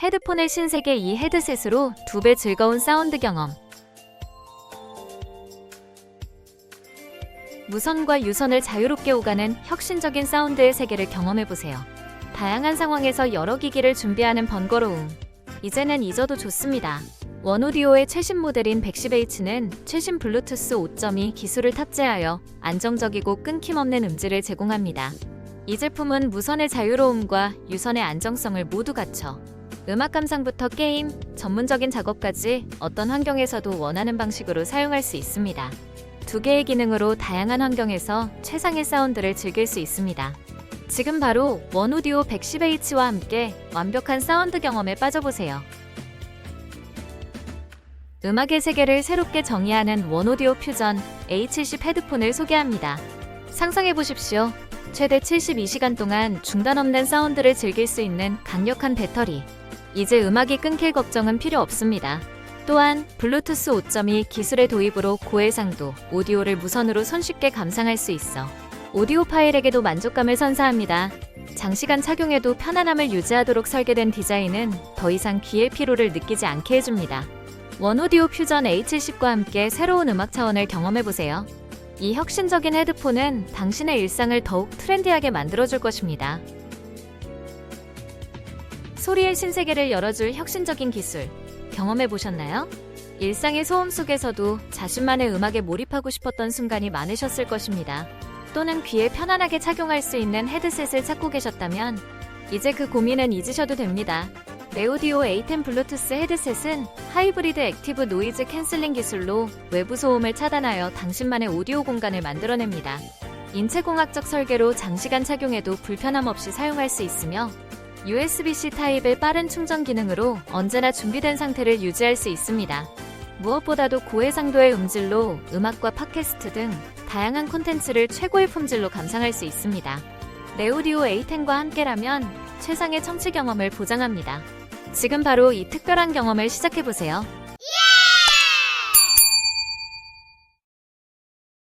헤드폰의 신세계 이 헤드셋으로 두 배 즐거운 사운드 경험. 무선과 유선을 자유롭게 오가는 혁신적인 사운드의 세계를 경험해보세요. 다양한 상황에서 여러 기기를 준비하는 번거로움. 이제는 잊어도 좋습니다. 원오디오의 최신 모델인 110H는 최신 블루투스 5.2 기술을 탑재하여 안정적이고 끊김없는 음질을 제공합니다. 이 제품은 무선의 자유로움과 유선의 안정성을 모두 갖춰 음악 감상부터 게임, 전문적인 작업까지 어떤 환경에서도 원하는 방식으로 사용할 수 있습니다. 두 개의 기능으로 다양한 환경에서 최상의 사운드를 즐길 수 있습니다. 지금 바로 원오디오 110H와 함께 완벽한 사운드 경험에 빠져보세요. 음악의 세계를 새롭게 정의하는 원오디오 퓨전 A70 헤드폰을 소개합니다. 상상해 보십시오. 최대 72시간 동안 중단 없는 사운드를 즐길 수 있는 강력한 배터리. 이제 음악이 끊길 걱정은 필요 없습니다. 또한 블루투스 5.2 기술의 도입으로 고해상도 오디오를 무선으로 손쉽게 감상할 수 있어 오디오 파일에게도 만족감을 선사합니다. 장시간 착용해도 편안함을 유지하도록 설계된 디자인은 더 이상 귀의 피로를 느끼지 않게 해줍니다. 원오디오 퓨전 A70과 함께 새로운 음악 차원을 경험해보세요. 이 혁신적인 헤드폰은 당신의 일상을 더욱 트렌디하게 만들어줄 것입니다. 소리의 신세계를 열어줄 혁신적인 기술 경험해 보셨나요? 일상의 소음 속에서도 자신만의 음악에 몰입하고 싶었던 순간이 많으셨을 것입니다. 또는 귀에 편안하게 착용할 수 있는 헤드셋을 찾고 계셨다면 이제 그 고민은 잊으셔도 됩니다. 레오디오 A10 블루투스 헤드셋은 하이브리드 액티브 노이즈 캔슬링 기술로 외부 소음을 차단하여 당신만의 오디오 공간을 만들어냅니다. 인체공학적 설계로 장시간 착용해도 불편함 없이 사용할 수 있으며 USB-C 타입의 빠른 충전 기능으로 언제나 준비된 상태를 유지할 수 있습니다. 무엇보다도 고해상도의 음질로 음악과 팟캐스트 등 다양한 콘텐츠를 최고의 품질로 감상할 수 있습니다. 레오디오 A10과 함께라면 최상의 청취 경험을 보장합니다. 지금 바로 이 특별한 경험을 시작해보세요.